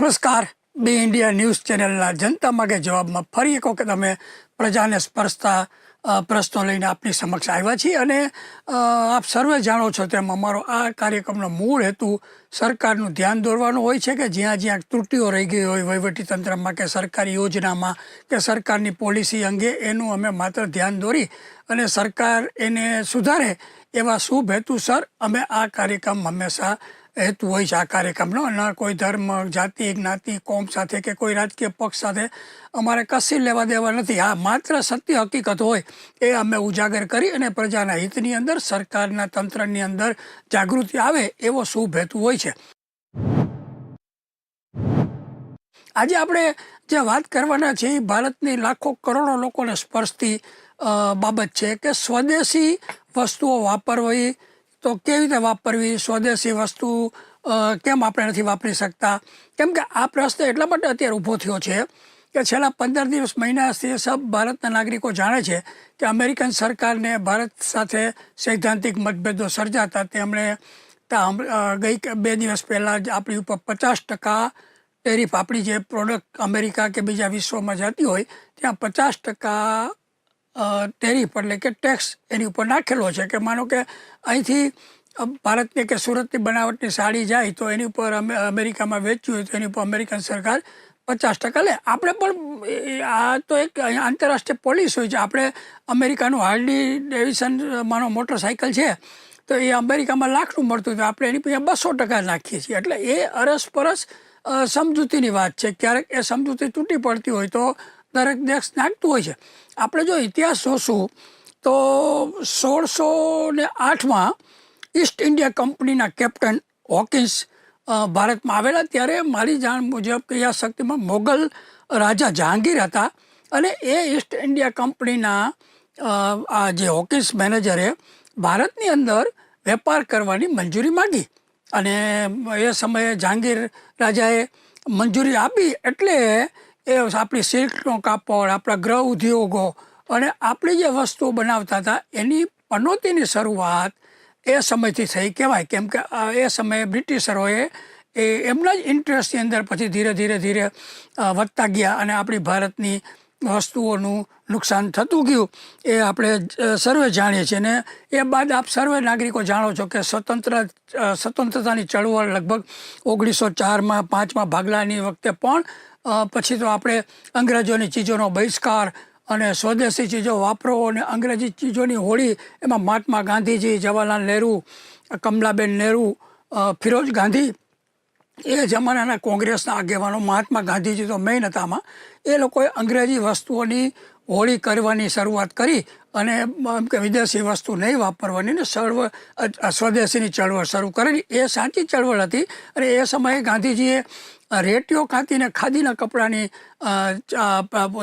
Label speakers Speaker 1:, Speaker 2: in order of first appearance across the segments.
Speaker 1: નમસ્કાર. બે India news ચેનલના જનતા માગે જવાબમાં ફરી એક વખત અમે પ્રજાને સ્પર્શતા પ્રશ્નો લઈને આપની સમક્ષ આવ્યા છીએ અને આપ સર્વે જાણો છો તેમ અમારો આ કાર્યક્રમનો મૂળ હેતુ સરકારનું ધ્યાન દોરવાનો હોય છે કે જ્યાં જ્યાં ત્રુટીઓ રહી ગઈ હોય વહીવટીતંત્રમાં કે સરકારી યોજનામાં કે સરકારની પોલિસી અંગે એનું અમે માત્ર ધ્યાન દોરી અને સરકાર એને સુધારે એવા શુભ હેતુસર અમે આ કાર્યક્રમ હંમેશા હેતુ હોય છે આ કાર્યક્રમનો. ન કોઈ ધર્મ, જાતિ, જ્ઞાતિ, કોમ સાથે કે કોઈ રાજકીય પક્ષ સાથે અમારે કશી લેવા દેવા નથી. આ માત્ર સત્ય હકીકત હોય એ અમે ઉજાગર કરી અને પ્રજાના હિતની અંદર, સરકારના તંત્રની અંદર જાગૃતિ આવે એવો શુભ હેતુ હોય છે. આજે આપણે જે વાત કરવાના છે એ ભારતની લાખો કરોડો લોકોને સ્પર્શતી બાબત છે કે સ્વદેશી વસ્તુઓ વાપરવી તો કેવી રીતે વાપરવી? સ્વદેશી વસ્તુ કેમ આપણે નથી વાપરી શકતા? કેમ કે આ પ્રશ્ન એટલા માટે અત્યારે ઊભો થયો છે કે છેલ્લા પંદર દિવસ મહિનાથી સબ ભારતના નાગરિકો જાણે છે કે અમેરિકન સરકારને ભારત સાથે સૈદ્ધાંતિક મતભેદો સર્જાતા તેમણે ગઈ બે દિવસ પહેલાં જ આપણી ઉપર પચાસ ટકા ટેરિફ આપણી જે પ્રોડક્ટ અમેરિકા કે બીજા વિશ્વમાં જતી હોય, ત્યાં પચાસ ટકા ટેરિફ એટલે કે ટેક્સ એની ઉપર નાખેલો છે કે માનો કે અહીંથી ભારતની કે સુરતની બનાવટની સાડી જાય તો એની ઉપર અમે, અમેરિકામાં વેચ્યું હોય તો એની ઉપર અમેરિકન સરકાર પચાસ ટકા લે. આપણે પણ આ તો એક આંતરરાષ્ટ્રીય પોલીસ હોય છે. આપણે અમેરિકાનું હાર્ડી ડેવિસન, માનો મોટરસાઇકલ છે, તો એ અમેરિકામાં લાખનું મળતું હતું આપણે એની પછી બસો ટકા નાખીએ છીએ. એટલે એ અરસપરસ સમજૂતીની વાત છે. ક્યારેક એ સમજૂતી તૂટી પડતી હોય તો દરેક દેશ નાખતું હોય છે. આપણે જો ઇતિહાસ જોશું, તો સોળસો ને આઠમાં ઈસ્ટ ઇન્ડિયા કંપનીના કેપ્ટન હોકિન્સ ભારતમાં આવેલા. ત્યારે મારી જાણ મુજબ કે શક્તિમાં મોગલ રાજા જહાંગીર હતા અને એ ઈસ્ટ ઇન્ડિયા કંપનીના આ જે હોકિન્સ મેનેજરે ભારતની અંદર વેપાર કરવાની મંજૂરી માંગી. અને એ સમયે જહાંગીર રાજાએ મંજૂરી આપી એટલે એ આપણી સિલ્કનો કાપડ, આપણા ગ્રહ ઉદ્યોગો અને આપણી જે વસ્તુઓ બનાવતા હતા, એની પનોતીની શરૂઆત એ સમયથી થઈ કહેવાય. કેમ કે એ સમયે બ્રિટિશરોએ એ એમના જ ઇન્ટરેસ્ટની અંદર પછી ધીરે ધીરે ધીરે વધતા ગયા અને આપણી ભારતની વસ્તુઓનું નુકસાન થતું ગયું, એ આપણે સર્વે જાણીએ છીએ ને, એ બાદ આપ સર્વે નાગરિકો જાણો છો કે સ્વતંત્ર સ્વતંત્રતાની ચળવળ લગભગ ઓગણીસો ચારમાં, પાંચમાં ભાગલાની વખતે પણ પછી તો આપણે અંગ્રેજોની ચીજોનો બહિષ્કાર અને સ્વદેશી ચીજો વાપરો અને અંગ્રેજી ચીજોની હોળી, એમાં મહાત્મા ગાંધીજી, જવાહરલાલ નહેરુ, કમલાબેન નહેરુ ફિરોજ ગાંધી, એ જમાનાના કોંગ્રેસના આગેવાનો, મહાત્મા ગાંધીજી તો મેઇન હતા આમાં, એ લોકોએ અંગ્રેજી વસ્તુઓની હોળી કરવાની શરૂઆત કરી અને કે વિદેશી વસ્તુ નહીં વાપરવાની ને સર્વ સ્વદેશીની ચળવળ શરૂ કરેલી. એ સાચી ચળવળ હતી અને એ સમયે ગાંધીજીએ રેટીઓ કાંતીને ખાદીના કપડાની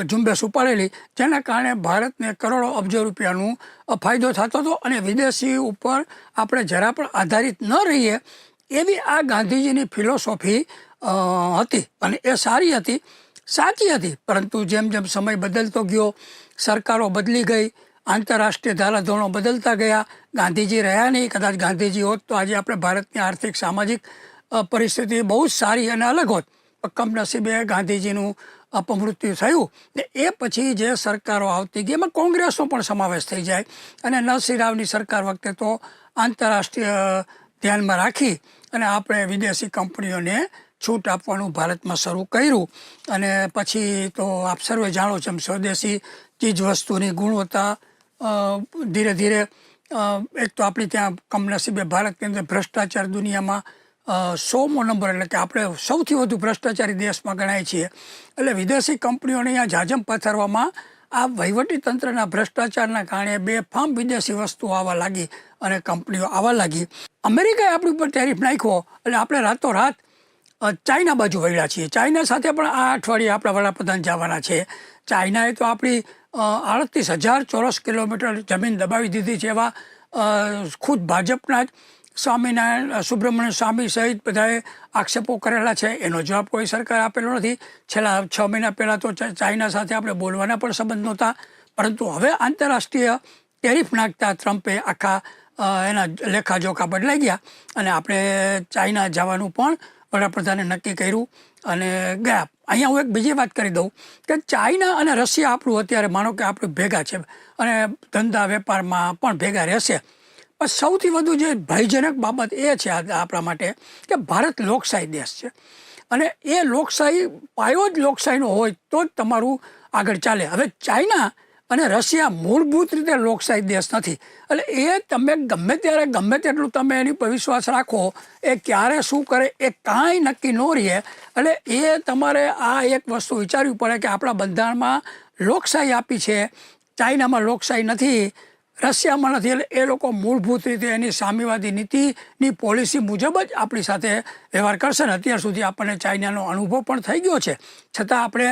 Speaker 1: ઝુંબેશ ઉપાડેલી, જેના કારણે ભારતને કરોડો અબજો રૂપિયાનું ફાયદો થતો હતો અને વિદેશી ઉપર આપણે જરા પણ આધારિત ન રહીએ એવી આ ગાંધીજીની ફિલોસોફી હતી અને એ સારી હતી. સાચી હતી, પરંતુ જેમ જેમ સમય બદલતો ગયો, સરકારો બદલી ગઈ, આંતરરાષ્ટ્રીય ધારાધોરણો બદલતા ગયા, ગાંધીજી રહ્યા નહીં, કદાચ ગાંધીજી હોત તો આજે આપણે ભારતની આર્થિક, સામાજિક પરિસ્થિતિ બહુ જ સારી અને અલગ હોત. કમનસીબે ગાંધીજીનું અપમૃત્યુ થયું ને એ પછી જે સરકારો આવતી ગઈ, એમાં કોંગ્રેસનો પણ સમાવેશ થઈ જાય અને નરસિંહ રાવની સરકાર વખતે તો આંતરરાષ્ટ્રીય ધ્યાનમાં રાખી અને આપણે વિદેશી કંપનીઓને છૂટ આપવાનું ભારતમાં શરૂ કર્યું અને પછી તો આપ સર્વે જાણો છો એમ સ્વદેશી ચીજ વસ્તુની ગુણવત્તા ધીરે ધીરે એક તો આપણી ત્યાં કમનસીબે ભારતની અંદર ભ્રષ્ટાચાર દુનિયામાં સોમો નંબર એટલે કે આપણે સૌથી વધુ ભ્રષ્ટાચારી દેશમાં ગણાય છીએ. એટલે વિદેશી કંપનીઓને અહીંયા જાજમ પથારવામાં આ વહીવટી તંત્રના ભ્રષ્ટાચારના કારણે બે ફામ વિદેશી વસ્તુઓ આવવા લાગી અને કંપનીઓ આવવા લાગી. અમેરિકાએ આપણી ઉપર ટેરિફ નાખ્યો એટલે આપણે રાતોરાત અ, ચાઇના બાજુ વળ્યા છીએ. ચાઇના સાથે પણ આ અઠવાડિયે આપણા વડાપ્રધાન જવાના છે. ચાઇનાએ તો આપણી આડત્રીસ હજાર ચોરસ કિલોમીટર જમીન દબાવી દીધી છે એવા ખુદ ભાજપના જ સ્વામિનારાયણ સુબ્રમણ્ય સ્વામી સહિત બધાએ આક્ષેપો કરેલા છે. એનો જવાબ કોઈ સરકાર આપેલો નથી. છેલ્લા છ મહિના પહેલાં તો ચાઇના સાથે આપણે બોલવાના પણ સંબંધ નહોતા. પરંતુ હવે આંતરરાષ્ટ્રીય ટેરિફ નાખતા ટ્રમ્પે આખા એના લેખાજોખા બદલાઈ ગયા. અને આપણે ચાઇના જવાનું પણ વડાપ્રધાને નક્કી કર્યું અને ગયા. અહીંયા હું એક બીજી વાત કરી દઉં કે ચાઇના અને રશિયા આપણું અત્યારે માનો કે આપણે ભેગા છે અને ધંધા વેપારમાં પણ ભેગા રહેશે. પણ સૌથી વધુ જે ભયજનક બાબત એ છે આપણા માટે કે ભારત લોકશાહી દેશ છે. અને એ લોકશાહી પાયો જ લોકશાહીનો હોય તો જ તમારું આગળ ચાલે. હવે ચાઇના અને રશિયા મૂળભૂત રીતે લોકશાહી દેશ નથી. એટલે એ તમે ગમે ત્યારે ગમે તેટલું તમે એની પર વિશ્વાસ રાખો, એ ક્યારે શું કરે એ કાંઈ નક્કી ન રહે. એટલે એ તમારે આ એક વસ્તુ વિચારવી પડે કે આપણા બંધારણમાં લોકશાહી આપી છે, ચાઇનામાં લોકશાહી નથી, રશિયામાં નથી. એટલે એ લોકો મૂળભૂત રીતે એની સામ્યવાદી નીતિની પોલિસી મુજબ જ આપણી સાથે વ્યવહાર કરશે ને. અત્યાર સુધી આપણને ચાઇનાનો અનુભવ પણ થઈ ગયો છે. છતાં આપણે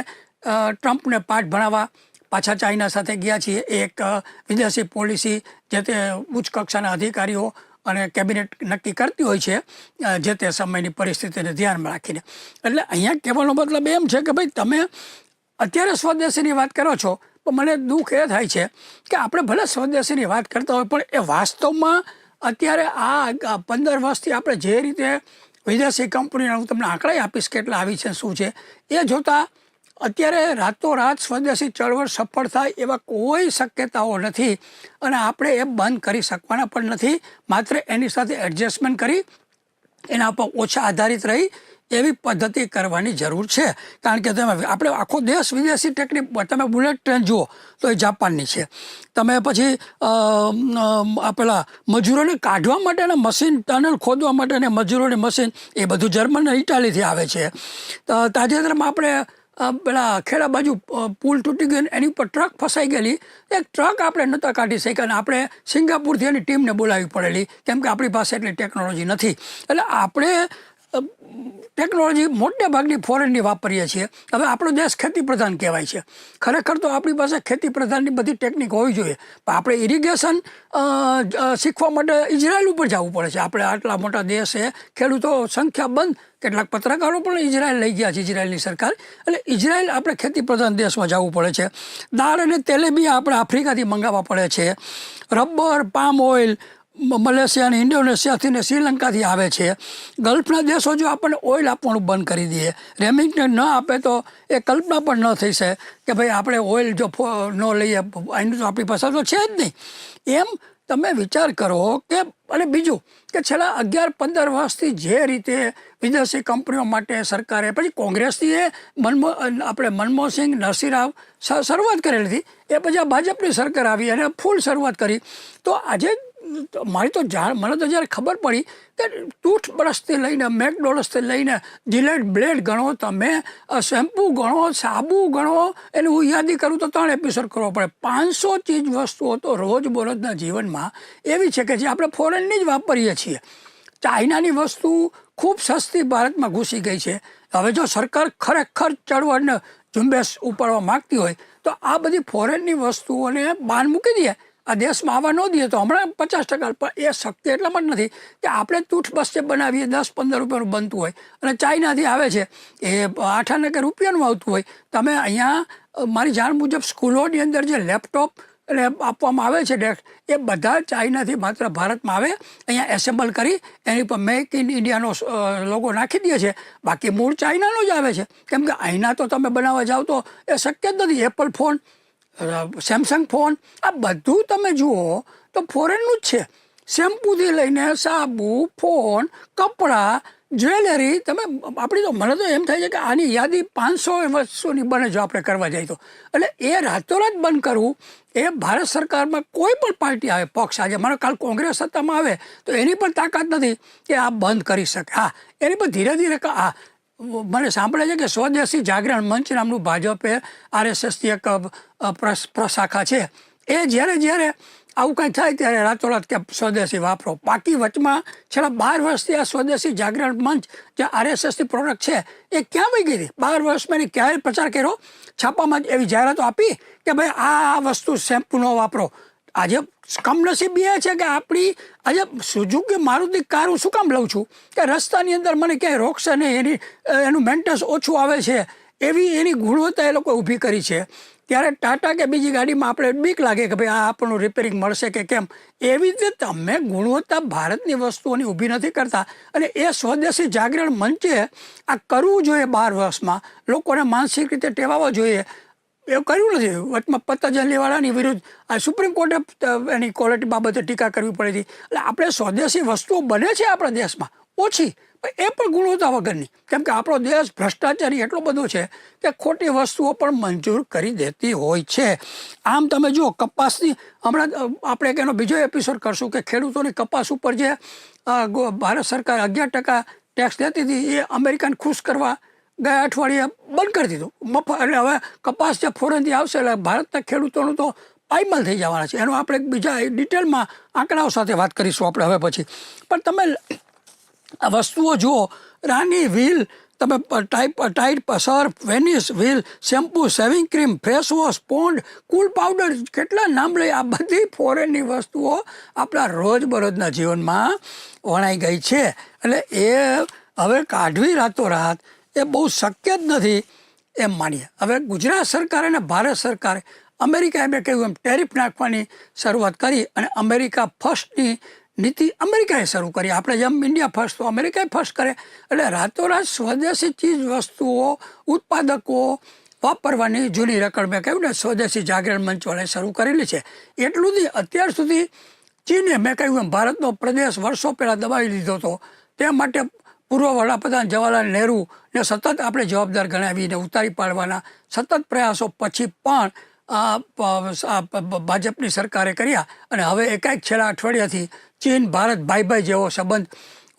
Speaker 1: ટ્રમ્પને પાઠ ભણાવવા પાછા ચાઇના સાથે ગયા છીએ. એક વિદેશી પોલિસી જે તે ઉચ્ચ કક્ષાના અધિકારીઓ અને કેબિનેટ નક્કી કરતી હોય છે જે તે સમયની પરિસ્થિતિને ધ્યાનમાં રાખીને. એટલે અહીંયા કહેવાનો મતલબ એમ છે કે ભાઈ તમે અત્યારે સ્વદેશીની વાત કરો છો, પણ મને દુઃખ એ થાય છે કે આપણે ભલે સ્વદેશીની વાત કરતા હોય, પણ એ વાસ્તવમાં અત્યારે આ પંદર વર્ષથી આપણે જે રીતે વિદેશી કંપનીના હું તમને આંકડા આપીશ કેટલા આવી છે શું છે, એ જોતાં અત્યારે રાતોરાત સ્વદેશી ચળવળ સફળ થાય એવા કોઈ શક્યતાઓ નથી અને આપણે એ બંધ કરી શકવાના પણ નથી. માત્ર એની સાથે એડજસ્ટમેન્ટ કરી, એના પર ઓછા આધારિત રહી એવી પદ્ધતિ કરવાની જરૂર છે. કારણ કે તમે આપણે આખો દેશ વિદેશી ટેકનિક તમે બુલેટ ટ્રેન જુઓ તો એ જાપાનની છે. તમે પછી પેલા મજૂરોને કાઢવા માટેના મશીન ટનલ ખોદવા માટેના મજૂરોની મશીન એ બધું જર્મન અને ઇટાલીથી આવે છે. તાજેતરમાં આપણે પેલા ખેડા બાજુ પુલ તૂટી ગયો એની ઉપર ટ્રક ફસાઈ ગયેલી. એક ટ્રક આપણે નહોતા કાઢી શક્યા અને આપણે સિંગાપુરથી એની ટીમને બોલાવી પડેલી, કેમ કે આપણી પાસે એટલી ટેકનોલોજી નથી. એટલે આપણે ટેકનોલોજી મોટે ભાગની ફોરેનની વાપરીએ છીએ. હવે આપણો દેશ ખેતી પ્રધાન કહેવાય છે. ખરેખર તો આપણી પાસે ખેતી પ્રધાનની બધી ટેકનિક હોવી જોઈએ. પણ આપણે ઇરિગેશન શીખવા માટે ઇઝરાયલ ઉપર જવું પડે છે. આપણે આટલા મોટા દેશ છે ખેડૂતો સંખ્યાબંધ કેટલાક પત્રકારો પણ ઇઝરાયલ લઈ ગયા છે ઇઝરાયલની સરકાર. એટલે ઇઝરાયલ આપણે ખેતી પ્રધાન દેશમાં જવું પડે છે. દાળ અને તેલેબિયા આપણે આફ્રિકાથી મંગાવવા પડે છે. રબર, પામ ઓઇલ મલેશિયા અને ઇન્ડોનેશિયાથી ને શ્રીલંકાથી આવે છે. ગલ્ફના દેશો જો આપણને ઓઇલ આપવાનું બંધ કરી દઈએ રેમિંગને ન આપે તો એ કલ્પના પણ ન થઈ શકે કે ભાઈ આપણે ઓઇલ જો ન લઈએ એનું તો આપણી પાસે તો છે જ નહીં. એમ તમે વિચાર કરો કે, અને બીજું કે છેલ્લા અગિયાર પંદર વર્ષથી જે રીતે વિદેશી કંપનીઓ માટે સરકારે, પછી કોંગ્રેસથી એ મનમો આપણે મનમોહનસિંહ, નરસિંહરાવ શરૂઆત કરેલી હતી, એ પછી આ ભાજપની સરકાર આવી અને ફૂલ શરૂઆત કરી. તો આજે મારી તો જાણ મને તો જ્યારે ખબર પડી કે ટૂથબ્રશથી લઈને મેકડોનલ્સથી લઈને જીલેટ બ્લેડ ગણો તમે શેમ્પૂ ગણો, સાબુ ગણો, એની હું યાદી કરું તો ત્રણ એપિસોડ કરવો પડે. પાંચસો ચીજ વસ્તુઓ તો રોજબરોજના જીવનમાં એવી છે કે જે આપણે ફોરેનની જ વાપરીએ છીએ. ચાઇનાની વસ્તુ ખૂબ સસ્તી ભારતમાં ઘૂસી ગઈ છે. હવે જો સરકાર ખરેખર ચળવળને ઝુંબેશ ઉપાડવા માંગતી હોય, તો આ બધી ફોરેનની વસ્તુઓને બાન મૂકી દે. આ દેશમાં આવવા ન દઈએ તો હમણાં પચાસ ટકા, પણ એ શક્તિ એટલા માટે નથી કે આપણે તૂઠ બસ્તે બનાવીએ, દસ પંદર રૂપિયાનું બનતું હોય. અને ચાઇનાથી આવે છે, એ આઠ આને કે રૂપિયાનું આવતું હોય. તમે અહીંયા મારી જાણ મુજબ સ્કૂલોની અંદર જે લેપટોપ એટલે આપવામાં આવે છે ડેસ્ક, એ બધા ચાઇનાથી માત્ર ભારતમાં આવે. અહીંયા એસેમ્બલ કરી, એની પર મેક ઇન ઇન્ડિયાનો લોગો નાખી દે છે. બાકી મૂળ ચાઇનાનો જ આવે છે. કેમ કે અહીંના તો તમે બનાવવા જાઓ તો એ શક્ય જ નથી. એપલ ફોન સેમસંગ ફોન આ બધું તમે જુઓ તો ફોરેનનું જ છે. શેમ્પૂથી લઈને સાબુ ફોન કપડાં જ્વેલરી તમે, આપણી તો, મને તો એમ થાય છે કે આની યાદી પાંચસો વસ્તુની બને જો આપણે કરવા જઈએ તો. એટલે એ રાતોરાત બંધ કરવું, એ ભારત સરકારમાં કોઈ પણ પાર્ટી આવે, પક્ષ આજે માનો કાલ કોંગ્રેસ સત્તામાં આવે, તો એની પણ તાકાત નથી કે આ બંધ કરી શકે. હા, એની પણ ધીરે ધીરે હા મને સાંભળે છે કે સ્વદેશી જાગરણ મંચ નામનું ભાજપે આરએસએસની એક પ્રશાખા છે. એ જ્યારે જ્યારે આવું કંઈ થાય ત્યારે રાતોરાત કે સ્વદેશી વાપરો. બાકી વચમાં છેલ્લા બાર વર્ષથી આ સ્વદેશી જાગરણ મંચ જે આરએસએસની પ્રોડક્ટ છે, એ ક્યાં વહી ગઈ હતી? બાર વર્ષમાં એને ક્યારે પ્રચાર કર્યો? છાપામાં જ એવી જાહેરાતો આપી કે ભાઈ આ વસ્તુ શેમ્પુ ન વાપરો. આજે કમનસીબ એ છે કે આપણી આજે સુઝુકી મારુતિ કાર હું શું કામ લઉં છું? કે રસ્તાની અંદર મને ક્યાંય રોકશે નહીં, એની એનું મેન્ટેન્સ ઓછું આવે છે, એવી એની ગુણવત્તા એ લોકો ઊભી કરી છે. ત્યારે ટાટા કે બીજી ગાડીમાં આપણે બીક લાગે કે ભાઈ આ આપણું રિપેરિંગ મળશે કે કેમ? એવી રીતે તમે ગુણવત્તા ભારતની વસ્તુઓની ઊભી નથી કરતા. અને એ સ્વદેશી જાગરણ મંચે આ કરવું જોઈએ બાર વર્ષમાં. લોકોને માનસિક રીતે ટેવાવા જોઈએ. એવું કર્યું નથી. વચમાં પતંજલિવાળાની વિરુદ્ધ આ સુપ્રીમ કોર્ટે એની ક્વોલિટી બાબતે ટીકા કરવી પડી હતી. એટલે આપણે સ્વદેશી વસ્તુઓ બને છે આપણા દેશમાં? ઓછી. એ પણ ગુણવત્તા વગરની. કેમ કે આપણો દેશ ભ્રષ્ટાચારી એટલો બધો છે કે ખોટી વસ્તુઓ પણ મંજૂર કરી દેતી હોય છે. આમ તમે જુઓ, કપાસની હમણાં આપણે એક એનો બીજો એપિસોડ કરશું કે ખેડૂતોની કપાસ ઉપર જે ભારત સરકાર અગિયાર ટકા ટેક્સ લેતી હતી, એ અમેરિકાને ખુશ કરવા ગયા અઠવાડિયે બંધ કરી દીધું. મફત એટલે હવે કપાસ જે ફોરેનથી આવશે, એટલે ભારતના ખેડૂતોનું તો પાયમાલ થઈ જવાના છે. એનો આપણે બીજા ડિટેલમાં આંકડાઓ સાથે વાત કરીશું આપણે હવે પછી. પણ તમે આ વસ્તુઓ જુઓ, રાની વ્હીલ, તમે type Tide surf, Vanish wheel, shampoo shaving cream face wash Pond's cool powder, કેટલા નામ લઈ આ બધી ફોરેનની વસ્તુઓ આપણા રોજબરોજના જીવનમાં વણાઈ ગઈ છે. એટલે એ હવે કાઢવી રાતોરાત એ બહુ શક્ય જ નથી એમ માનીએ. હવે ગુજરાત સરકાર અને ભારત સરકારે અમેરિકાએ મેં કહ્યું એમ ટેરિફ નાખવાની શરૂઆત કરી અને અમેરિકા ફર્સ્ટની નીતિ અમેરિકાએ શરૂ કરી. આપણે જેમ ઇન્ડિયા ફર્સ્ટ, તો અમેરિકાએ ફર્સ્ટ કરે. એટલે રાતોરાત સ્વદેશી ચીજ વસ્તુઓ, ઉત્પાદકો વાપરવાની જૂની રકડ મેં કહ્યું ને, સ્વદેશી જાગરણ મંચ વડે શરૂ કરેલી છે. એટલું જ અત્યાર સુધી ચીને મેં કહ્યું એમ, ભારતનો પ્રદેશ વર્ષો પહેલાં દબાવી લીધો હતો. તે માટે પૂર્વ વડાપ્રધાન જવાહરલાલ નહેરુને સતત આપણે જવાબદાર ગણાવીને ઉતારી પાડવાના સતત પ્રયાસો પછી પણ ભાજપની સરકારે કર્યા. અને હવે એકાએક છેલ્લા અઠવાડિયાથી ચીન, ભારત ભાઈ ભાઈ જેવો સંબંધ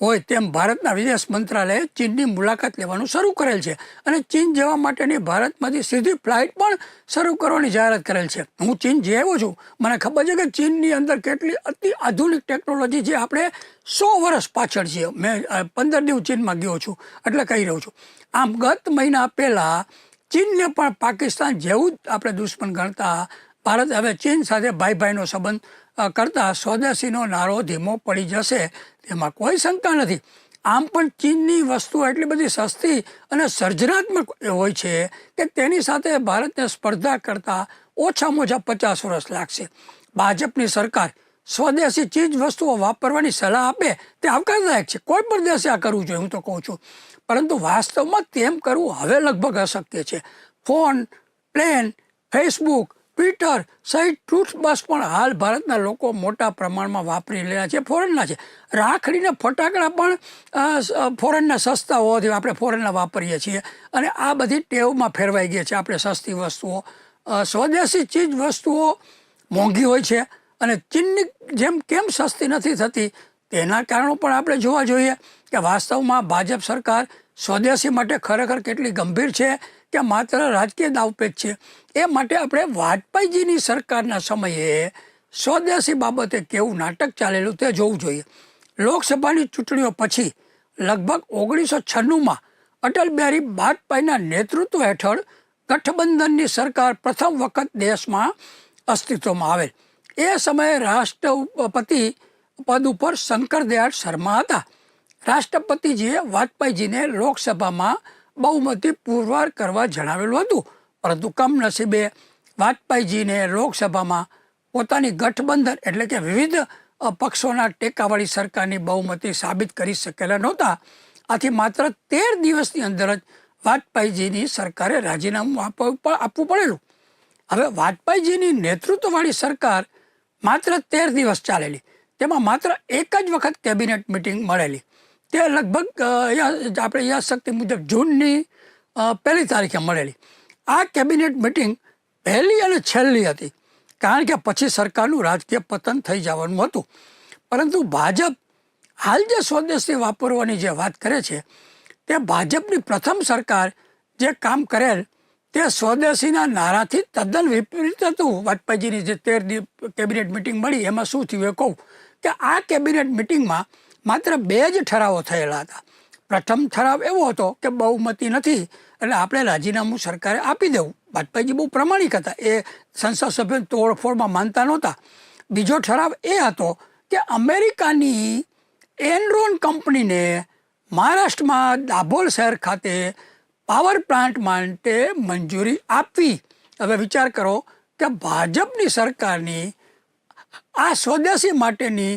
Speaker 1: હોય તેમ ભારતના વિદેશ મંત્રાલયે ચીનની મુલાકાત લેવાનું શરૂ કરેલ છે અને ચીન જવા માટેની ભારતમાંથી સીધી ફ્લાઇટ પણ શરૂ કરવાની જાહેરાત કરેલ છે. હું ચીન જઈ આવ્યો છું. મને ખબર છે કે ચીનની અંદર કેટલી અતિ આધુનિક ટેકનોલોજી જે આપણે સો વર્ષ પાછળ છીએ. મેં પંદર દિવસ ચીનમાં ગયો છું. એટલે કહી રહ્યો છું. આમ ગત મહિના પહેલાં ચીનને પણ પાકિસ્તાન જેવું જ આપણે દુશ્મન ગણતા ભારત હવે ચીન સાથે ભાઈ ભાઈનો સંબંધ કરતા સ્વદેશીનો નારો ધીમો પડી જશે, તેમાં કોઈ શંકા નથી. આમ પણ ચીનની વસ્તુઓ એટલી બધી સસ્તી અને સર્જનાત્મક હોય છે કે તેની સાથે ભારતને સ્પર્ધા કરતાં ઓછામાં ઓછા પચાસ વર્ષ લાગશે. ભાજપની સરકાર સ્વદેશી ચીજ વસ્તુઓ વાપરવાની સલાહ આપે તે આવકારદાયક છે. કોઈ પણ દેશે આ કરવું જોઈએ, હું તો કહું છું. પરંતુ વાસ્તવમાં તેમ કરવું હવે લગભગ અશક્ય છે. ફોન, પ્લેન, ફેસબુક ટ્વિટર સહિત ટૂથબ્રશ પણ હાલ ભારતના લોકો મોટા પ્રમાણમાં વાપરી રહ્યા છે ફોરેનના છે. રાખડીને ફટાકડા પણ ફોરેનના સસ્તા હોવાથી આપણે ફોરેનના વાપરીએ છીએ. અને આ બધી ટેવમાં ફેરવાઈ ગઈ છે આપણે સસ્તી વસ્તુઓ. સ્વદેશી ચીજ વસ્તુઓ મોંઘી હોય છે અને ચીનની જેમ કેમ સસ્તી નથી થતી તેના કારણો પણ આપણે જોવા જોઈએ કે વાસ્તવમાં ભાજપ સરકાર સ્વદેશી માટે ખરેખર કેટલી ગંભીર છે કે માત્ર રાજકીય દાવપેચ છે. એ માટે આપણે વાજપેયીજીની સરકારના સમયે સ્વદેશી બાબતે કેવું નાટક ચાલેલું તે જોવું જોઈએ. લોકસભાની ચૂંટણીઓ પછી લગભગ ઓગણીસો છન્નુંમાં અટલ બિહારી વાજપેયીના નેતૃત્વ હેઠળ ગઠબંધનની સરકાર પ્રથમ વખત દેશમાં અસ્તિત્વમાં આવેલ. એ સમયે રાષ્ટ્રપતિ પદ ઉપર શંકર દયાળ શર્મા હતા. રાષ્ટ્રપતિજીએ વાજપેયીજીને લોકસભામાં બહુમતી પુરવાર કરવા જણાવેલું હતું. પરંતુ કમનસીબે વાજપેયીજીને લોકસભામાં પોતાની ગઠબંધન એટલે કે વિવિધ પક્ષોના ટેકાવાળી સરકારની બહુમતી સાબિત કરી શકેલા નહોતા. આથી માત્ર તેર દિવસની અંદર જ વાજપેયીજીની સરકારે રાજીનામું આપવું પડેલું. હવે વાજપેયીજીની નેતૃત્વવાળી સરકાર માત્ર તેર દિવસ ચાલેલી. તેમાં માત્ર એક જ વખત કેબિનેટ મિટિંગ મળેલી. તે લગભગ આપણે યાદશક્તિ મુજબ જૂનની પહેલી તારીખે મળેલી. આ કેબિનેટ મિટિંગ પહેલી અને છેલ્લી હતી. કારણ કે પછી સરકારનું રાજકીય પતન થઈ જવાનું હતું. પરંતુ ભાજપ હાલ જે સ્વદેશી વાપરવાની જે વાત કરે છે, તે ભાજપની પ્રથમ સરકાર જે કામ કરેલ, તે સ્વદેશીના નારાથી તદ્દન વિપરીત હતું. વાજપેયીજીની જે તેર કેબિનેટ મિટિંગ મળી, એમાં શું થયું એ કહું કે આ કેબિનેટ મિટિંગમાં માત્ર બે જ ઠરાવો થયેલા હતા. પ્રથમ ઠરાવ એવો હતો કે બહુમતી નથી, એટલે આપણે રાજીનામું સરકારે આપી દેવું. વાજપેયીજી બહુ પ્રમાણિક હતા. એ સંસદ સભ્ય તોડફોડમાં માનતા નહોતા. બીજો ઠરાવ એ હતો કે અમેરિકાની એનરોન કંપનીને મહારાષ્ટ્રમાં દાભોલ શહેર ખાતે પાવર પ્લાન્ટ માટે મંજૂરી આપવી. હવે વિચાર કરો કે ભાજપની સરકારની આ સ્વદેશી માટેની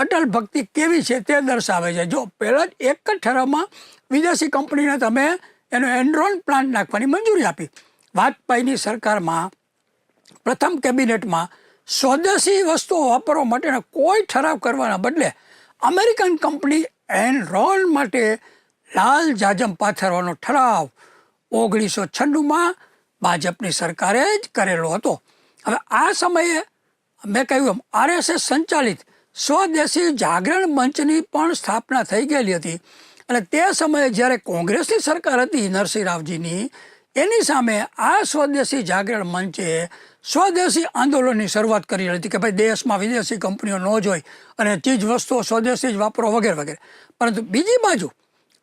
Speaker 1: અટલ ભક્તિ કેવી છે તે દર્શાવે છે. જો પહેલાં જ એક જ ઠરાવમાં વિદેશી કંપનીને તમે એનો એન્ડ્રોન પ્લાન્ટ નાખવાની મંજૂરી આપી. વાજપેયીની સરકારમાં પ્રથમ કેબિનેટમાં સ્વદેશી વસ્તુઓ વાપરવા માટેના કોઈ ઠરાવ કરવાના બદલે અમેરિકન કંપની એનરોન માટે લાલ જાજમ પાથરવાનો ઠરાવ ઓગણીસો છન્નુંમાં ભાજપની સરકારે જ કરેલો હતો. હવે આ સમયે મેં કહ્યું એમ, આરએસએસ સંચાલિત સ્વદેશી જાગરણ મંચની પણ સ્થાપના થઈ ગયેલી હતી. અને તે સમયે જ્યારે કોંગ્રેસની સરકાર હતી નરસિંહ રાવજીની એની સામે આ સ્વદેશી જાગરણ મંચે સ્વદેશી આંદોલનની શરૂઆત કરી હતી કે ભાઈ દેશમાં વિદેશી કંપનીઓ ન જોઈ અને ચીજ વસ્તુઓ સ્વદેશી જ વાપરો વગેરે વગેરે. પરંતુ બીજી બાજુ,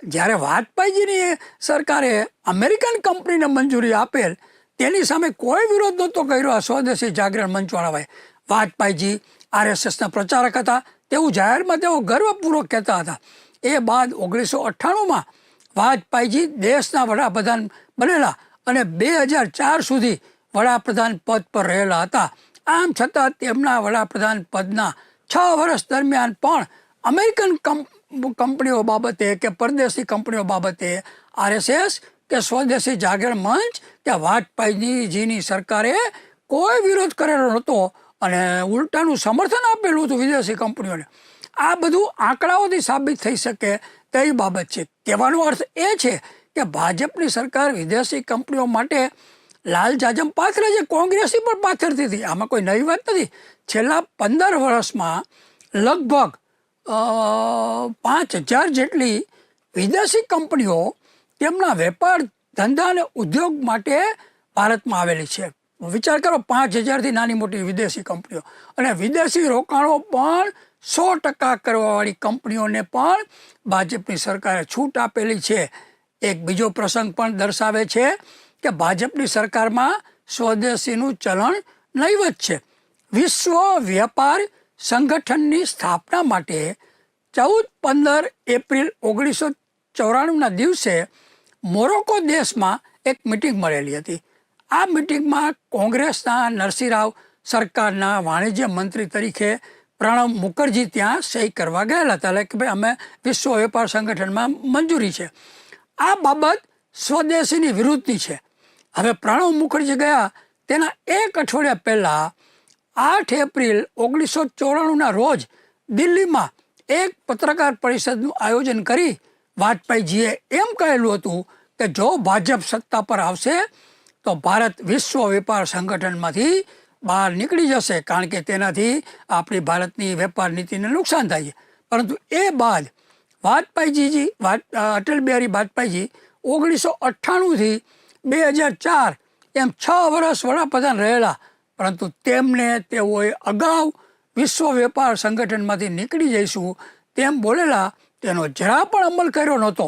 Speaker 1: જ્યારે વાજપેયીજીની સરકારે અમેરિકન કંપનીને મંજૂરી આપેલ, તેની સામે કોઈ વિરોધ નહોતો કર્યો આ સ્વદેશી જાગરણ મંચવાળાએ વાજપેયીજી આરએસએસના પ્રચારક હતા. તેવું જાહેરમાં તેઓ ગર્વપૂર્વક કહેતા હતા. એ બાદ ઓગણીસો અઠ્ઠાણુંમાં વાજપાઈજી દેશના વડાપ્રધાન બનેલા અને બે હજાર ચાર સુધી વડાપ્રધાન પદ પર રહેલા હતા. આમ છતાં તેમના વડાપ્રધાન પદના છ વર્ષ દરમિયાન પણ અમેરિકન કંપનીઓ બાબતે કે પરદેશી કંપનીઓ બાબતે આરએસએસ કે સ્વદેશી જાગરણ મંચ કે વાજપેયીજીની સરકારે કોઈ વિરોધ કરેલો નહોતો. અને ઉલટાનું સમર્થન આપેલું હતું વિદેશી કંપનીઓને. આ બધું આંકડાઓથી સાબિત થઈ શકે તેવી બાબત છે. કહેવાનો અર્થ એ છે કે ભાજપની સરકાર વિદેશી કંપનીઓ માટે લાલ જાજમ પાથરે છે. કોંગ્રેસી પણ પાથરતી હતી. આમાં કોઈ નવી વાત નથી. છેલ્લા પંદર વર્ષમાં લગભગ પાંચ હજાર જેટલી વિદેશી કંપનીઓ તેમના વેપાર, ધંધા અને ઉદ્યોગ માટે ભારતમાં આવેલી છે. વિચાર કરો, પાંચ હજારથી નાની મોટી વિદેશી કંપનીઓ. અને વિદેશી રોકાણો પણ સો ટકા કરવાવાળી કંપનીઓને પણ ભાજપની સરકારે છૂટ આપેલી છે. એક બીજો પ્રસંગ પણ દર્શાવે છે કે ભાજપની સરકારમાં સ્વદેશીનું ચલણ નહીવત છે. વિશ્વ વેપાર સંગઠનની સ્થાપના માટે ચૌદ પંદર એપ્રિલ ઓગણીસો ચોરાણુંના દિવસે મોરોકો દેશમાં એક મિટિંગ મળેલી હતી. આ મિટિંગમાં કોંગ્રેસના નરસિંહરાવ સરકારના વાણિજ્ય મંત્રી તરીકે પ્રણવ મુખર્જી ત્યાં સહી કરવા ગયેલા હતા. એટલે કે ભાઈ, અમે વિશ્વ વેપાર સંગઠનમાં મંજૂરી છે. આ બાબત સ્વદેશીની વિરુદ્ધની છે. હવે પ્રણવ મુખર્જી ગયા તેના એક અઠવાડિયા પહેલાં આઠ એપ્રિલ ઓગણીસો ચોરાણુંના રોજ દિલ્હીમાં એક પત્રકાર પરિષદનું આયોજન કરી વાજપેયીજીએ એમ કહેલું હતું કે જો ભાજપ સત્તા પર આવશે તો ભારત વિશ્વ વેપાર સંગઠનમાંથી બહાર નીકળી જશે, કારણ કે તેનાથી આપણી ભારતની વેપાર નીતિને નુકસાન થાય છે. પરંતુ એ બાદ વાજપાઈજીજી અટલ બિહારી વાજપાઈજી ઓગણીસો અઠ્ઠાણુંથી બે હજાર ચાર એમ છ વર્ષ વડાપ્રધાન રહેલા, પરંતુ તેમને તેઓએ અગાઉ વિશ્વ વેપાર સંગઠનમાંથી નીકળી જઈશું તેમ બોલેલા, તેનો જરા પણ અમલ કર્યો નહોતો.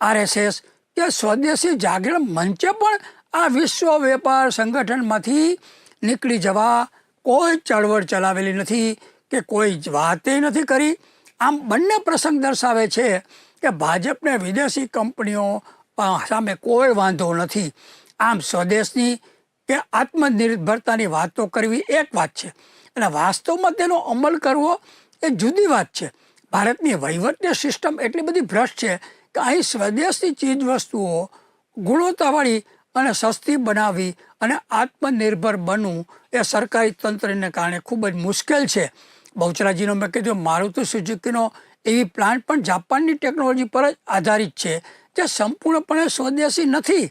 Speaker 1: આરએસએસ કે સ્વદેશી જાગરણ મંચે પણ આ વિશ્વ વેપાર સંગઠનમાંથી નીકળી જવા કોઈ ચળવળ ચલાવેલી નથી કે કોઈ વાતે નથી કરી. આમ બંને પ્રસંગ દર્શાવે છે કે ભાજપને વિદેશી કંપનીઓ સામે કોઈ વાંધો નથી. આમ સ્વદેશની કે આત્મનિર્ભરતાની વાતો કરવી એક વાત છે. અને વાસ્તવમાં તેનો અમલ કરવો એ જુદી વાત છે. ભારતની વહીવટની સિસ્ટમ એટલી બધી ભ્રષ્ટ છે કે અહીં સ્વદેશની ચીજ વસ્તુઓ ગુણવત્તાવાળી અને સસ્તી બનાવી અને આત્મનિર્ભર બનવું એ સરકારી તંત્રને કારણે ખૂબ જ મુશ્કેલ છે. બહુચરાજીનો મેં કીધું મારુતિ સુઝુકીનો એવી પ્લાન્ટ પણ જાપાનની ટેકનોલોજી પર જ આધારિત છે, જે સંપૂર્ણપણે સ્વદેશી નથી.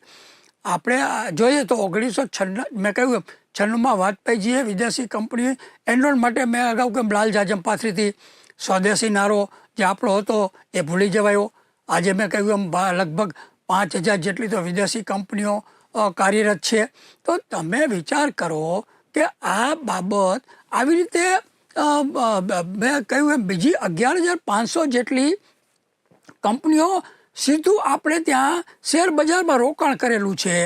Speaker 1: આપણે જોઈએ તો ઓગણીસો છન્નું, મેં કહ્યું એમ, છન્નુંમાં વાજપેયીજીએ વિદેશી કંપની એન્ડ્રોન માટે મેં અગાઉ કેમ લાલ જાજમ પાથરીથી સ્વદેશી નારો જે આપણો હતો એ ભૂલી જવાયો. આજે મેં કહ્યું એમ લગભગ પાંચ હજાર જેટલી તો વિદેશી કંપનીઓ કાર્યરત છે. તો તમે વિચાર કરો કે આ બાબત આવી રીતે મેં કહ્યું એમ, બીજી અગિયાર હજાર પાંચસો જેટલી કંપનીઓ સીધું આપણે ત્યાં શેર બજારમાં રોકાણ કરેલું છે.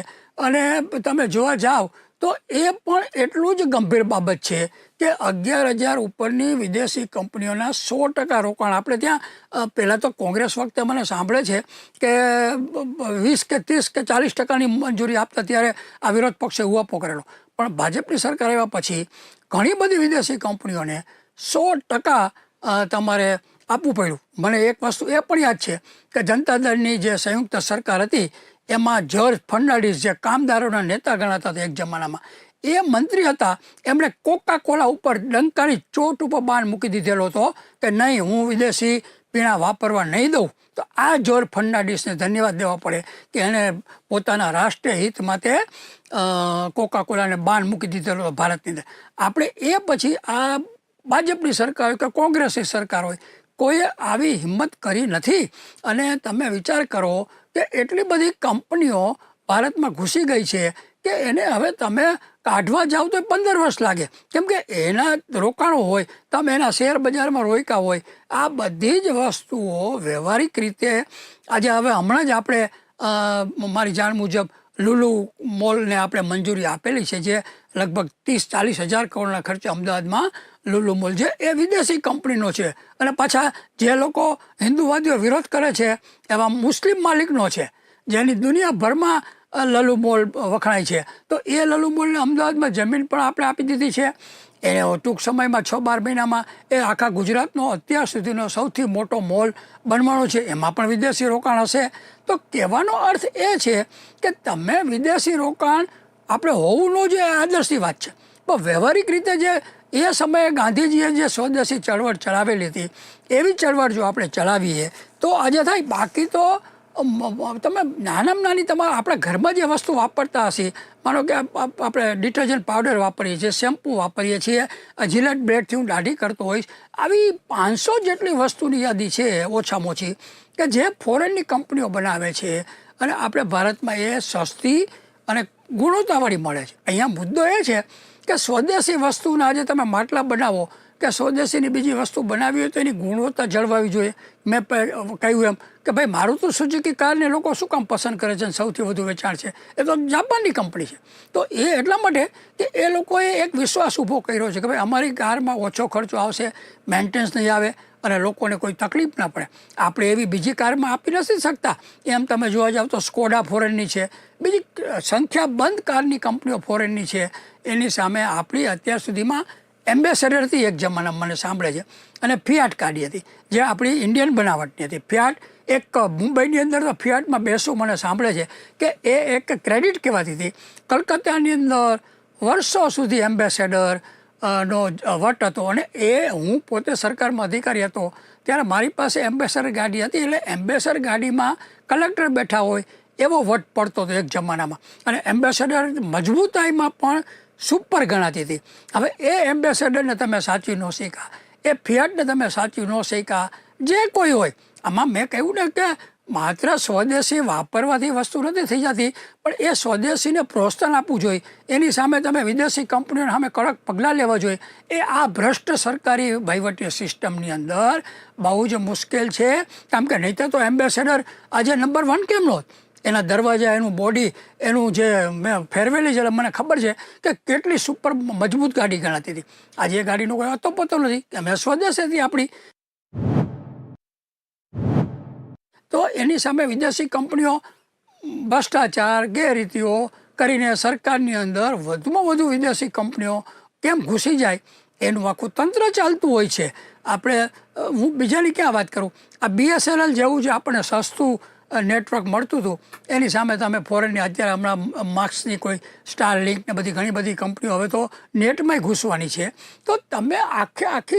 Speaker 1: અને તમે જોવા જાઓ તો એ પણ એટલું જ ગંભીર બાબત છે. કે અગિયાર હજાર ઉપરની વિદેશી કંપનીઓના સો ટકા રોકાણ. આપણે ત્યાં પહેલાં તો કોંગ્રેસ વખતે મને સાંભળે છે કે વીસ કે ત્રીસ કે ચાલીસ ટકાની મંજૂરી આપતા ત્યારે આ વિરોધ પક્ષે ઉવાપો કરેલો. પણ ભાજપની સરકાર આવ્યા પછી ઘણી બધી વિદેશી કંપનીઓને સો ટકા તમારે આપવું પડ્યું. મને એક વસ્તુ એ પણ યાદ છે કે જનતા દળની જે સંયુક્ત સરકાર હતી, એમાં જ્યોર્જ ફર્નાન્ડિસ જે કામદારોના નેતા ગણાતા હતા એક જમાનામાં એ મંત્રી હતા, એમણે કોકા કોલા ઉપર ડંકાની ચોટ ઉપર બાન મૂકી દીધેલો હતો કે નહીં, હું વિદેશી પીણા વાપરવા નહીં દઉં. તો આ જોર ફર્નાન્ડિસને ધન્યવાદ દેવા પડે કે એણે પોતાના રાષ્ટ્રીય હિત માટે કોકા કોલાને બાન મૂકી દીધેલો હતો ભારતની અંદર. આપણે એ પછી આ ભાજપની સરકાર હોય કે કોંગ્રેસની સરકાર હોય કોઈએ આવી હિંમત કરી નથી. અને તમે વિચાર કરો કે એટલી બધી કંપનીઓ ભારતમાં ઘૂસી ગઈ છે કે એને હવે તમે કાઢવા જાઓ તો પંદર વર્ષ લાગે. કેમ કે એના રોકાણો હોય, તમે એના શેર બજારમાં રોક્યા હોય, આ બધી જ વસ્તુઓ વ્યવહારિક રીતે આજે હવે હમણાં જ આપણે મારી જાણ મુજબ લુલુ મોલને આપણે મંજૂરી આપેલી છે જે લગભગ ત્રીસ ચાલીસ હજાર કરોડના ખર્ચે અમદાવાદમાં લુલુ મોલ છે. એ વિદેશી કંપનીનો છે. અને પાછા જે લોકો હિન્દુવાદીઓ વિરોધ કરે છે એવા મુસ્લિમ માલિકનો છે. જેની દુનિયાભરમાં લલુ મોલ વખણાય છે. તો એ લલુ મોલને અમદાવાદમાં જમીન પણ આપણે આપી દીધી છે. એને ટૂંક સમયમાં છ બાર મહિનામાં એ આખા ગુજરાતનો અત્યાર સુધીનો સૌથી મોટો મોલ બનવાનો છે. એમાં પણ વિદેશી રોકાણ હશે. તો કહેવાનો અર્થ એ છે કે તમે વિદેશી રોકાણ આપણે હોવું ન જોઈએ આદર્શની વાત છે. પણ વ્યવહારિક રીતે જે એ સમયે ગાંધીજીએ જે સ્વદેશી ચળવળ ચલાવેલી હતી, એવી ચળવળ જો આપણે ચલાવીએ, તો આજે થાય. બાકી તો તમે નાનામાં નાની તમારા આપણા ઘરમાં જે વસ્તુ વાપરતા હશે, માનો કે આપ- આપ- આપણે ડિટર્જન્ટ પાવડર વાપરીએ છીએ, શેમ્પૂ વાપરીએ છીએ જીલટ બ્લેડથી હું દાઢી કરતો હોઈશ, આવી પાંચસો જેટલી વસ્તુની યાદી છે ઓછામાં ઓછી, કે જે ફોરેનની કંપનીઓ બનાવે છે, અને આપણે ભારતમાં એ સસ્તી અને ગુણવત્તાવાળી મળે છે. અહીંયા મુદ્દો એ છે કે સ્વદેશી વસ્તુના આજે તમે માટલા બનાવો કે સ્વદેશીની બીજી વસ્તુ બનાવી હોય તો એની ગુણવત્તા જળવાવી જોઈએ. મેં કહ્યું એમ કે ભાઈ, મારું તો સુઝુકી કારને લોકો શું કામ પસંદ કરે છે અને સૌથી વધુ વેચાણ છે? એ તો જાપાનની કંપની છે. તો એ એટલા માટે કે એ લોકોએ એક વિશ્વાસ ઊભો કર્યો છે કે ભાઈ, અમારી કારમાં ઓછો ખર્ચો આવશે મેન્ટેનન્સ નહીં આવે અને લોકોને કોઈ તકલીફ ના પડે. આપણે એવી બીજી કારમાં આપી નથી શકતા. એમ તમે જોવા જાવ તો સ્કોડા ફોરેનની છે. બીજી સંખ્યાબંધ કારની કંપનીઓ ફોરેનની છે. એની સામે આપણી અત્યાર સુધીમાં એમ્બેસેડર હતી એક જમાનામાં મને સાંભળે છે અને ફિયાટ કાઢી હતી. જે આપણી ઇન્ડિયન બનાવટની હતી. ફિયાટ એક મુંબઈની અંદર તો ફિયાટમાં બેસવું મને સાંભળે છે કે એ એક ક્રેડિટ કહેવાતી હતી. કલકત્તાની અંદર વર્ષો સુધી એમ્બેસેડર નો વટ હતો અને એ હું પોતે સરકારમાં અધિકારી હતો. ત્યારે મારી પાસે એમ્બેસેડર ગાડી હતી એટલે એમ્બેસેડર ગાડીમાં કલેક્ટર બેઠા હોય એવો વટ પડતો હતો એક જમાનામાં. અને એમ્બેસેડર મજબૂતાઈમાં પણ સુપર ગણાતી હતી. હવે એ એમ્બેસેડરને તમે સાચવી ન શીખા એ ફિયાટને તમે સાચવી ન શીખા જે કોઈ હોય. આમાં મેં કહ્યું ને કે માત્ર સ્વદેશી વાપરવાથી વસ્તુ નથી થઈ જતી, પણ એ સ્વદેશીને પ્રોત્સાહન આપવું જોઈએ. એની સામે તમે વિદેશી કંપનીઓ સામે કડક પગલાં લેવા જોઈએ. એ આ ભ્રષ્ટ સરકારી વહીવટી સિસ્ટમની અંદર બહુ જ મુશ્કેલ છે. કારણ કે નહીં તો એમ્બેસેડર આજે નંબર વન કેમ નો એના દરવાજા, એનું બોડી એનું જે મેં ફેરવેલી છે મને ખબર છે કે કેટલી સુપર મજબૂત ગાડી ગણાતી હતી. આજે એ ગાડીનો કોઈ અતો પતો નથી. કે અમે હતી આપણી. તો એની સામે વિદેશી કંપનીઓ, ભ્રષ્ટાચાર, ગેરરીતિઓ કરીને સરકારની અંદર વધુમાં વધુ વિદેશી કંપનીઓ કેમ ઘૂસી જાય? એનું આખું તંત્ર ચાલતું હોય છે. આપણે હું બીજાની ક્યાં વાત કરું? આ બીએસએનએલ જેવું જે આપણને સસ્તું નેટવર્ક મળતું હતું. એની સામે તમે ફોરેનની અત્યારે હમણાં માર્ક્સની કોઈ સ્ટાર લિંક ને બધી ઘણી બધી કંપનીઓ હવે તો નેટમાંય ઘૂસવાની છે. તો તમે આખે આખી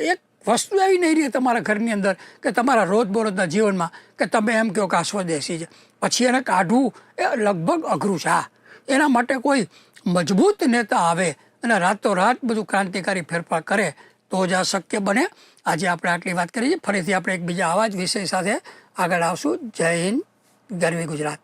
Speaker 1: એક- વસ્તુ એવી નહીં રહી તમારા ઘરની અંદર કે તમારા રોજબરોજના જીવનમાં કે તમે એમ કહો કે આ સ્વદેશી છે. પછી એને કાઢવું એ લગભગ અઘરું છે એના માટે કોઈ મજબૂત નેતા આવે અને રાતોરાત બધું ક્રાંતિકારી ફેરફાર કરે તો જ આ શક્ય બને. આજે આપણે આટલી વાત કરી છે ફરીથી આપણે એકબીજા આવા જ વિષય સાથે આગળ આવશું. જય હિન્દ. ગરવી ગુજરાત.